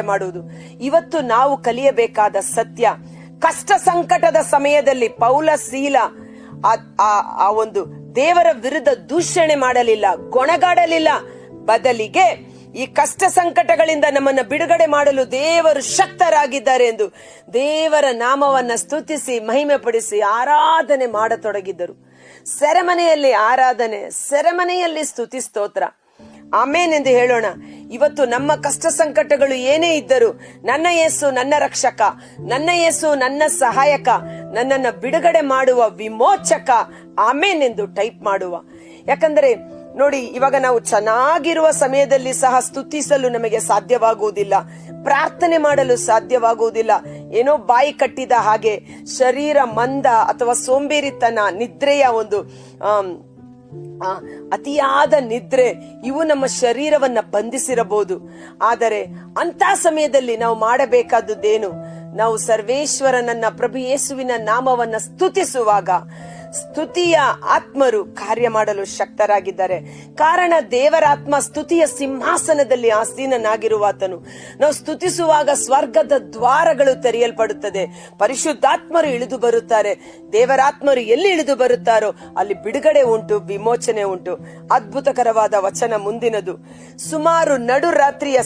ಮಾಡುವುದು. ಇವತ್ತು ನಾವು ಕಲಿಯಬೇಕಾದ ಸತ್ಯ, ಕಷ್ಟ ಸಂಕಟದ ಸಮಯದಲ್ಲಿ ಪೌಲ ಶೀಲ ಆ- ಒಂದು ದೇವರ ವಿರುದ್ಧ ದೂಷಣೆ ಮಾಡಲಿಲ್ಲ, ಗೊಣಗಾಡಲಿಲ್ಲ. ಬದಲಿಗೆ ಈ ಕಷ್ಟ ಸಂಕಟಗಳಿಂದ ನಮ್ಮನ್ನ ಬಿಡುಗಡೆ ಮಾಡಲು ದೇವರು ಶಕ್ತರಾಗಿದ್ದಾರೆ ಎಂದು ದೇವರ ನಾಮವನ್ನ ಸ್ತುತಿಸಿ ಮಹಿಮೆ ಪಡಿಸಿ ಆರಾಧನೆ ಮಾಡತೊಡಗಿದ್ದರು ಸೆರೆಮನೆಯಲ್ಲಿ ಆರಾಧನೆ, ಸೆರೆಮನೆಯಲ್ಲಿ ಸ್ತುತಿ ಸ್ತೋತ್ರ. ಆಮೇನೆಂದು ಹೇಳೋಣ. ಇವತ್ತು ನಮ್ಮ ಕಷ್ಟ ಸಂಕಟಗಳು ಏನೇ ಇದ್ದರೂ ನನ್ನ ಯೇಸು ನನ್ನ ರಕ್ಷಕ, ನನ್ನ ಯೇಸು ನನ್ನ ಸಹಾಯಕ, ನನ್ನನ್ನು ಬಿಡುಗಡೆ ಮಾಡುವ ವಿಮೋಚಕ ಆಮೇನೆಂದು ಟೈಪ್ ಮಾಡುವ. ಯಾಕಂದರೆ ನೋಡಿ, ಇವಾಗ ನಾವು ಚೆನ್ನಾಗಿರುವ ಸಮಯದಲ್ಲಿ ಸಹ ಸ್ತುತಿಸಲು ನಮಗೆ ಸಾಧ್ಯವಾಗುವುದಿಲ್ಲ, ಪ್ರಾರ್ಥನೆ ಮಾಡಲು ಸಾಧ್ಯವಾಗುವುದಿಲ್ಲ. ಏನೋ ಬಾಯಿ ಕಟ್ಟಿದ ಹಾಗೆ ಶರೀರ ಮಂದ ಅಥವಾ ಸೋಂಬೇರಿತನ, ನಿದ್ರೆಯ ಒಂದು ಅತಿಯಾದ ನಿದ್ರೆ ಇವು ನಮ್ಮ ಶರೀರವನ್ನ ಬಂಧಿಸಿರಬಹುದು. ಆದರೆ ಅಂತ ಸಮಯದಲ್ಲಿ ನಾವು ಮಾಡಬೇಕಾದದ್ದೇನು? ನಾವು ಸರ್ವೇಶ್ವರನನ್ನ, ಪ್ರಭು ಯೇಸುವಿನ ನಾಮವನ್ನ ಸ್ತುತಿಸುವಾಗ ಸ್ತುತಿಯ ಆತ್ಮರು ಕಾರ್ಯ ಮಾಡಲು ಶಕ್ತರಾಗಿದ್ದಾರೆ. ಕಾರಣ ದೇವರಾತ್ಮ ಸ್ತುತಿಯ ಸಿಂಹಾಸನದಲ್ಲಿ ಆಸೀನನಾಗಿರುವಾತನು. ನಾವು ಸ್ತುತಿಸುವಾಗ ಸ್ವರ್ಗದ ದ್ವಾರಗಳು ತೆರೆಯಲ್ಪಡುತ್ತದೆ. ಪರಿಶುದ್ಧಾತ್ಮರು ಇಳಿದು ಬರುತ್ತಾರೆ. ದೇವರಾತ್ಮರು ಎಲ್ಲಿ ಇಳಿದು ಬರುತ್ತಾರೋ ಅಲ್ಲಿ ಬಿಡುಗಡೆ ಉಂಟು, ವಿಮೋಚನೆ ಉಂಟು. ಅದ್ಭುತಕರವಾದ ವಚನ ಮುಂದಿನದು. ಸುಮಾರು ನಡು ರಾತ್ರಿಯ